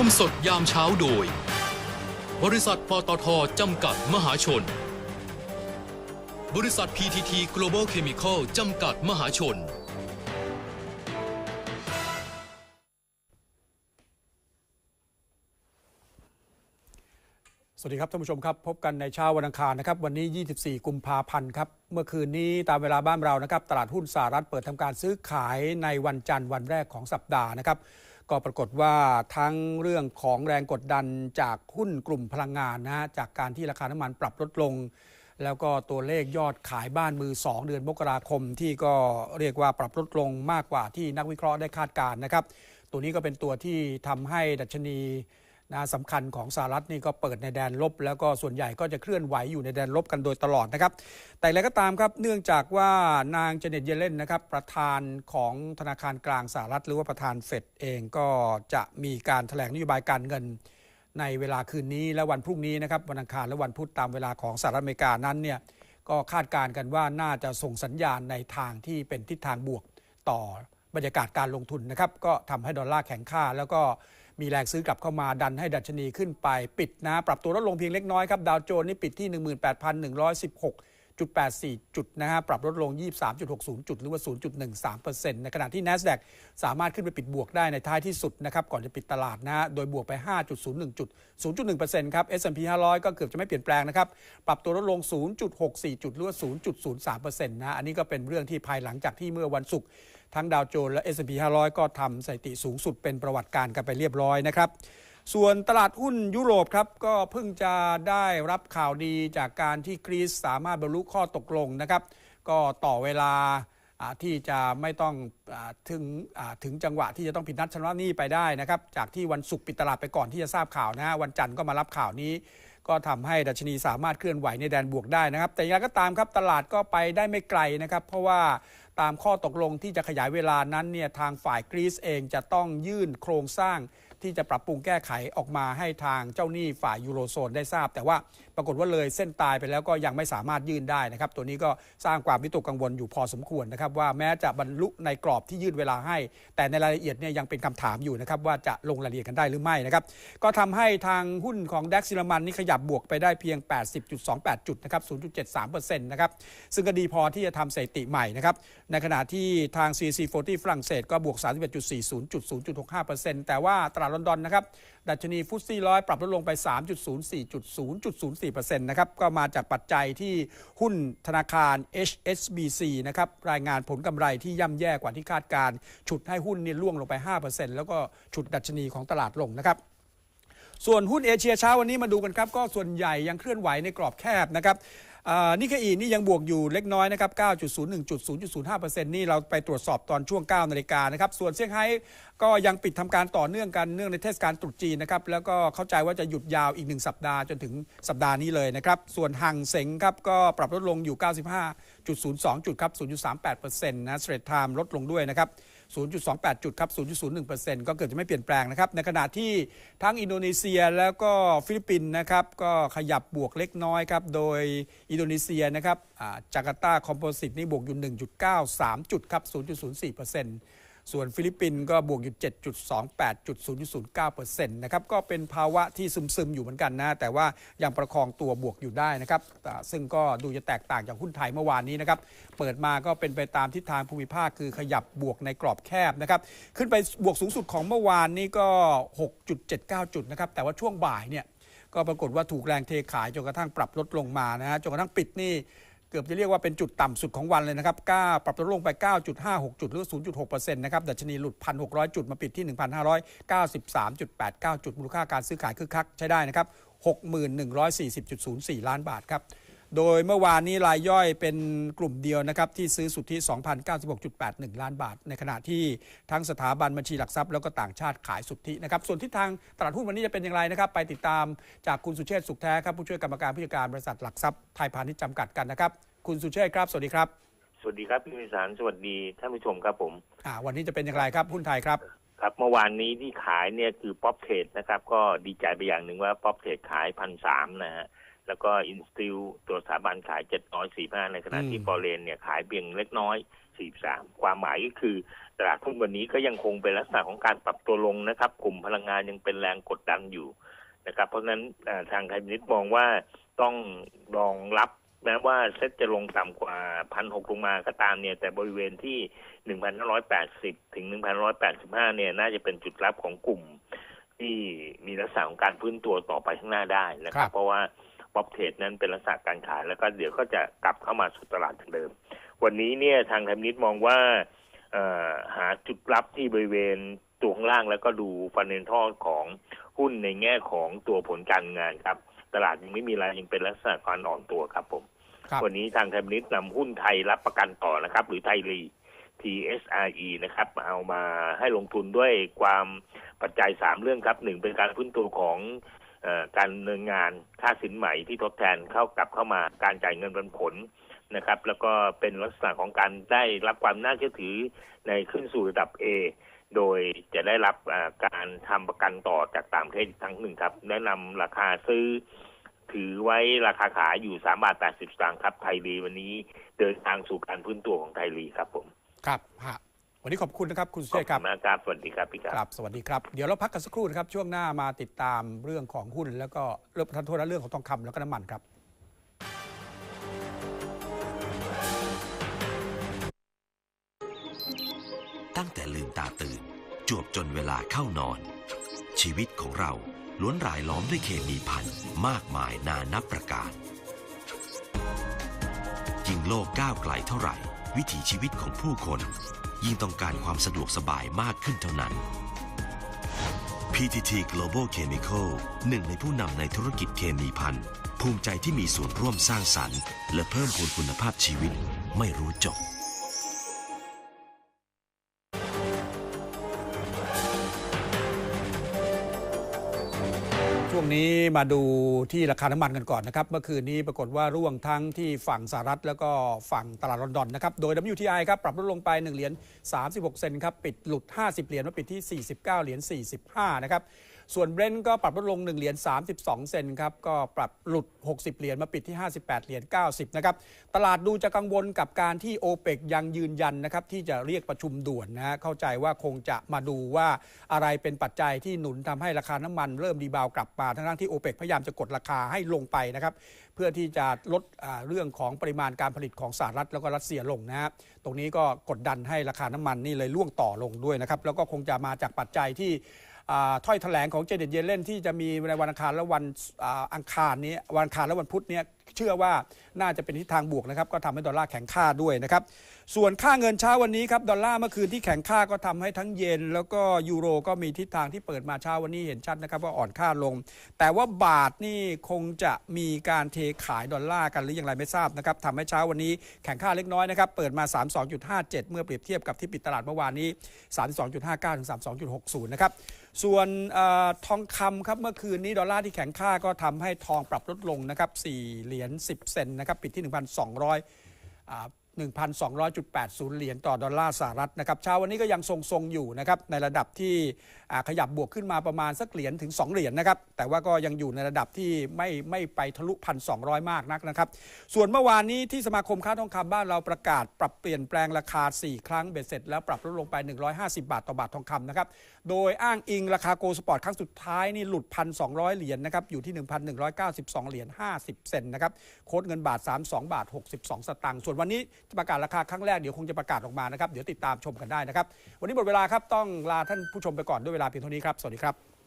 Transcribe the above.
วมสดยามเช้าโดย บริษัทปตทจำกัดมหาชน บริษัท PTT Global Chemical จำกัดมหาชน สวัสดีครับท่านผู้ชมครับ พบกันในเช้าวันอังคารนะครับ วันนี้ 24 กุมภาพันธ์ครับ เมื่อคืนนี้ตามเวลาบ้านเรานะครับ ตลาดหุ้นสหรัฐเปิดทำการซื้อขายในวันจันทร์วันแรกของสัปดาห์นะครับ ก็ปรากฏว่าทั้งเรื่องของแรงกดดันจากหุ้นกลุ่มพลังงานนะฮะจากการที่ราคาน้ำมันปรับลดลง แล้วก็ตัวเลขยอดขายบ้านมือ 2 เดือนมกราคม ที่ก็เรียกว่าปรับลดลงมากกว่าที่นักวิเคราะห์ได้คาดการณ์นะครับ ตัวนี้ก็เป็นตัวที่ทำให้ดัชนี นะสำคัญของสหรัฐนี่ก็เปิดในแดนลบ แล้วก็ส่วนใหญ่ก็จะเคลื่อนไหวอยู่ในแดนลบกันโดยตลอดนะครับ แต่อะไรก็ตามครับเนื่องจากว่านางเจเน็ตเยเลนนะครับประธานของธนาคารกลางสหรัฐ หรือว่าประธานเฟดเองก็จะมีการแถลงนโยบายการเงินในเวลาคืนนี้และวันพรุ่งนี้นะครับวันอังคารและวันพุธตามเวลาของสหรัฐอเมริกานั้นเนี่ยก็คาดการณ์กันว่าน่าจะส่งสัญญาณในทางที่เป็นทิศทางบวกต่อบรรยากาศการลงทุนนะครับก็ทำให้ดอลลาร์แข็งค่าแล้วก็ มีแรงซื้อกลับเข้ามาดันให้ดัชนีขึ้นไปปิดนะ ปรับตัวลดลงเพียงเล็กน้อยครับ ดาวโจนส์นี่ปิดที่ 18,116 0.84 จุดนะฮะปรับลดลง 23.60 จุด หรือว่า 0.13%ในขณะที่ NASDAQ สามารถขึ้นไปปิดบวกได้ในท้ายที่สุดนะครับก่อนจะปิดตลาดนะฮะโดยบวกไป 5.01 จุด 0.1%ครับ S&P 500 ก็เกือบจะไม่เปลี่ยนแปลงนะครับปรับตัวลดลง 0.64 จุด หรือว่า 0.03%นะอันนี้ก็เป็นเรื่องที่ภายหลังจากที่เมื่อวันศุกร์ทั้งดาวโจนส์และ S&P 500 ก็ทำสถิติสูงสุดเป็นประวัติการกันไปเรียบร้อยนะครับ ส่วนตลาดหุ้นยุโรปครับก็เพิ่งจะได้รับข่าวดีจากการที่กรีซสามารถบรรลุข้อตกลงนะครับ ก็ต่อเวลาที่จะไม่ต้องอถึงถึงจังหวะที่จะต้องผิดนัดชำระหนี้ไปได้นะครับ จากที่วันศุกร์ปิดตลาดไปก่อนที่จะทราบข่าวนะฮะวันจันทร์ก็มารับข่าวนี้ ก็ทำให้ดัชนีสามารถเคลื่อนไหวในแดนบวกได้นะครับ แต่อย่างไรก็ตามครับตลาดก็ไปได้ไม่ไกลนะครับ เพราะว่าตามข้อตกลงที่จะขยายเวลานั้นเนี่ยทางฝ่ายกรีซเองจะต้องยื่นโครงสร้าง ที่จะปรับปรุงแก้ไขออกมาให้ทางเจ้าหนี้ฝ่ายยูโรโซนได้ทราบ แต่ว่าปรากฏว่าเลยเส้นตายไปแล้วก็ยังไม่สามารถยื่นได้นะครับ ตัวนี้ก็สร้างความวิตกกังวลอยู่พอสมควรนะครับว่าแม้จะบรรลุในกรอบที่ยื่นเวลาให้ แต่ในรายละเอียดเนี่ยยังเป็นคำถามอยู่นะครับว่าจะลงรายละเอียดกันได้หรือไม่นะครับก็ทำให้ทางหุ้นของดัคซิลมันนี่ขยับบวกไปได้เพียง 80.28 จุดนะครับ 0.73%นะครับซึ่งก็ดีพอที่จะทำสถิติใหม่นะครับในขณะที่ทาง CC40 ฝรั่งเศสก็บวก 31.40จุด0.65%แต่ว่าตลาดลอนดอนนะครับดัชนีฟุตซี่ร้อยปรับลดลงไป 3.04จุด0.04%นะครับก็มาจากปัจจัยที่หุ้นธนาคาร HSBC นะครับรายงานผลกำไรที่ย่ำแย่กว่าที่คาดการ ฉุดให้หุ้นนี่ร่วงลงไป 5%แล้วก็ฉุดดัชนีของตลาดลงนะครับส่วนหุ้นเอเชียเช้าวันนี้มาดูกันครับ ก็ส่วนใหญ่ยังเคลื่อนไหวในกรอบแคบนะครับ นิเคอีนี่ยังบวกอยู่เล็กน้อยนะครับ9.01.00.5%นี่เราไปตรวจสอบตอนช่วง 9 นาฬิกานะครับ ส่วนเซี่ยงไฮ้ก็ยังปิดทำการต่อเนื่องกันเนื่องในเทศกาลตรุษจีนนะครับ แล้วก็เข้าใจว่าจะหยุดยาวอีก 1 สัปดาห์จนถึงสัปดาห์นี้เลยนะครับ ส่วนหังเสงครับก็ปรับลดลงอยู่ 95.02 จุดครับ0.38%นะเทรดไทม์ลดลงด้วยนะครับ 0.28 จุดครับ 0.01%ก็เกิดจะไม่เปลี่ยนแปลงนะครับ ในขณะที่ทั้งอินโดนีเซียแล้วก็ฟิลิปปินส์นะครับ ก็ขยับบวกเล็กน้อยครับ โดยอินโดนีเซียนะครับจาการ์ตาคอมโพสิตนี่บวกอยู่ 1.93 จุดครับ 0.04% ส่วนฟิลิปปินส์ก็บวกอยู่ 7.28จุด0.09%นะครับก็เป็นภาวะที่ซึมๆอยู่เหมือนกันนะแต่ว่ายังประคองตัวบวกอยู่ได้นะครับซึ่งก็ดูจะแตกต่างจากหุ้นไทยเมื่อวานนี้นะครับเปิดมาก็เป็นไปตามทิศทางภูมิภาคคือขยับบวกในกรอบแคบนะครับขึ้นไปบวกสูงสุดของเมื่อวานนี้ก็ 6.79 จุดนะครับแต่ว่าช่วงบ่ายเนี่ยก็ปรากฏว่าถูกแรงเทขายจนกระทั่งปรับลดลงมานะฮะจนกระทั่งปิดนี่ เกือบจะเรียกว่าเป็นจุดต่ำสุดของวันเลยนะครับก้าปรับตัวลงไป 9.56 จุดหรือ 0.6%นะครับดัชนีหลุด 1,600 จุดมาปิดที่ 1,593.89 จุดมูลค่าการซื้อขายคึกคักใช้ได้นะครับ 61,140.04 ล้านบาทครับ โดยเมื่อวานนี้รายย่อยเป็นกลุ่มเดียวนะครับที่ซื้อสุทธิ 2,096.81 ล้านบาท ในขณะที่ทั้งสถาบันบัญชีหลักทรัพย์แล้วก็ต่างชาติขายสุทธินะครับส่วนทิศทางตลาดหุ้นวันนี้จะเป็นอย่างไรนะครับไปติดตามจากคุณสุเชษฐ์สุขแท้ครับผู้ช่วยกรรมการผู้จัดการบริษัทหลักทรัพย์ไทยพาณิชย์จำกัดกันนะครับคุณสุเชษฐ์ครับสวัสดีครับสวัสดีครับพี่วิสารสวัสดีท่านผู้ชมครับผมอ่าวันนี้จะเป็นอย่างไรครับหุ้นไทยครับครับเมื่อวานนี้ที่ขายเนี่ยคือป๊อปเทรดนะครับ ก็ดีใจไปอย่างหนึ่งว่าป๊อปเทรดขายพันสามนะฮะ แล้วก็อินสติลตัวสถาบันขาย745ในขณะที่อืมฟอเรนเนี่ยขายเพียงเล็กน้อย43ความหมายก็คือตลาดหุ้นวันนี้ก็ยังคงเป็นลักษณะของการปรับตัวลงนะครับ กลุ่มพลังงานยังเป็นแรงกดดันอยู่นะครับ เพราะฉะนั้นเอ่อทางไทยมินิสมองว่าต้องรองรับแม้ว่าเซ็ตจะลงต่ำกว่าพันหกลงมาก็ตามเนี่ย แต่บริเวณที่หนึ่งพันร้อยแปดสิบถึงหนึ่งพันร้อยแปดสิบห้าเนี่ย น่าจะเป็นจุดรับของกลุ่มที่มีลักษณะของการพื้นตัวต่อไปข้างหน้าได้นะคครัรับบเพราะว่า ป๊อปเทรดนั้นเป็นลักษณะการขาย แล้วก็เดี๋ยวก็จะกลับเข้ามาสู่ตลาดทางเดิม วันนี้เนี่ยทางไทยมินิสมองว่าเอ่อหาจุดรับที่บริเวณตัวข้างล่างแล้วก็ดูฟันเดนทอลของหุ้นในแง่ของตัวผลการงานครับ ตลาดยังไม่มีอะไรยังเป็นลักษณะการอ่อนตัวครับผมครับวันนี้ทางไทยมินิสนำหุ้นไทยรับประกันต่อนะครับ หรือไทยรี TSRE นะครับเอามาให้ลงทุนด้วยความปัจจัยสามเรื่องครับหนึ่งเป็นการพื้นตัวของเออ การดำเนินงานค่าสินใหม่ที่ทดแทนเข้ากลับเข้ามาการจ่ายเงินปันผลนะครับ แล้วก็เป็นลักษณะของการได้รับความน่าเชื่อถือในขึ้นสู่ระดับ A โดยจะได้รับการทำประกันต่อจากต่างประเทศอีกครั้งหนึ่งครับ แนะนำราคาซื้อถือไว้ราคาขายอยู่สามบาทแปดสิบสตางค์ครับไทยรีวันนี้เดินทางสู่การพื้นตัวของไทยรีครับผม ครับฮะ วันนี้ขอบคุณนะครับคุณสุขอเชบษฐ์คคุรับณมากครับสวัสดีครับพี่ครับครับ สวัสดีครับ เดี๋ยวเราพักกันสักครู่นะครับ ช่วงหน้ามาติดตามเรื่องของหุ้น แล้วก็เรื่องทันโทษและเรื่องของทองคำแล้วก็น้ำมันครับตั้งแต่ลืมตาตื่น จวบจนเวลาเข้านอน ชีวิตของเราล้วนรายล้อมด้วยเคมีพันมากมายนานับประการยิ่งโลกก้าวไกลเท่าไหร่ วิถีชีวิตของผู้คน ยิ่งต้องการความสะดวกสบายมากขึ้นเท่านั้น PTT Global Chemical หนึ่งในผู้นำในธุรกิจเคมีพันภูมิใจที่มีส่วนร่วมสร้างสรรค์ และเพิ่มพูนคุณภาพชีวิตไม่รู้จบ ช่วงนี้มาดูที่ราคาน้ำมันกันก่อนนะครับ เมื่อคืนนี้ปรากฏว่าร่วงทั้งที่ฝั่งสหรัฐแล้วก็ฝั่งตลาดลอนดอนนะครับ โดย WTI ครับปรับลดลงไป 1 เหรียญ36 เซนครับ ปิดหลุด 50 เหรียญมาปิดที่ 49 เหรียญ45 นะครับ ส่วนเบรนท์ก็ปรับลดลง 1 เหรียญ 32 เซนครับ ก็ปรับหลุด 60 เหรียญมาปิดที่ 58 เหรียญ 90 นะครับ ตลาดดูจะกังวลกับการที่โอเปกยังยืนยันนะครับที่จะเรียกประชุมด่วนนะฮะเข้าใจว่าคงจะมาดูว่าอะไรเป็นปัจจัยที่หนุนทำให้ราคาน้ำมันเริ่มดีบาวกลับมาทั้งที่โอเปกพยายามจะกดราคาให้ลงไปนะครับเพื่อที่จะลดเรื่องของปริมาณการผลิตของสหรัฐแล้วก็รัสเซียลงนะฮะตรงนี้ก็กดดันให้ราคาน้ำมันนี่เลยล่วงต่อลงด้วยนะครับแล้วก็คงจะมาจากปัจจัยที่ ถ้อยแถลงของเจเน็ตเยเลนที่จะมีในวันอังคารและวันอังคารนี้วันอังคารและวันพุธเนี้ เชื่อว่าน่าจะเป็นทิศทางบวกนะครับก็ทำให้ดอลลาร์แข็งค่าด้วยนะครับส่วนค่าเงินเช้าวันนี้ครับดอลลาร์เมื่อคืนที่แข็งค่าก็ทำให้ทั้งเยนแล้วก็ยูโรก็มีทิศทางที่เปิดมาเช้าวันนี้เห็นชัดนะครับว่าอ่อนค่าลง แต่ว่าบาทนี่คงจะมีการเทขายดอลลาร์กันหรืออย่างไรไม่ทราบนะครับทำให้เช้าวันนี้แข็งค่าเล็กน้อยนะครับเปิดมา 32.57 เมื่อเปรียบเทียบกับที่ปิดตลาดเมื่อวานนี้ 32.59 ถึง 32.60 นะครับส่วนอทองคำครับเมื่อคืนนี้ดอลลาร์ที่แข็งค่าก็ทำให้ทองปรับลดลงนะครับ4เหรียญยญ 10 เซนนะครับปิดที่ 1,200อ่า1,200.80 เหรียญต่อดอลลาร์สหรัฐนะครับเช้าวันนี้ก็ยังทรงๆอยู่นะครับในระดับที่ขยับบวกขึ้นมาประมาณสักเหรียญถึง 2 เหรียญนะครับแต่ว่าก็ยังอยู่ในระดับที่ไม่ไม่ไปทะลุ 1,200 มากนักนะครับส่วนเมื่อวานนี้ที่สมาคมค้าทองคำบ้านเราประกาศปรับเปลี่ยนแปลงราคา 4 ครั้งเบ็ดเสร็จแล้วปรับลดลงไป 150 บาทต่อบาททองคำนะครับโดยอ้างอิงราคาโกลสปอร์ตครั้งสุดท้ายนี่หลุด 1,200 เหรียญนะครับ อยู่ที่ 1,192 เหรียญ 50 เซนนะครับ โค้ดเงินบาท 32 บาท 62 สตางค์ ส่วนวันนี้จะประกาศราคาครั้งแรก เดี๋ยวคงจะประกาศออกมานะครับ เดี๋ยวติดตามชมกันได้นะครับ วันนี้หมดเวลาครับ ต้องลาท่านผู้ชมไปก่อนด้วยเวลาเพียงเท่านี้ครับ สวัสดีครับ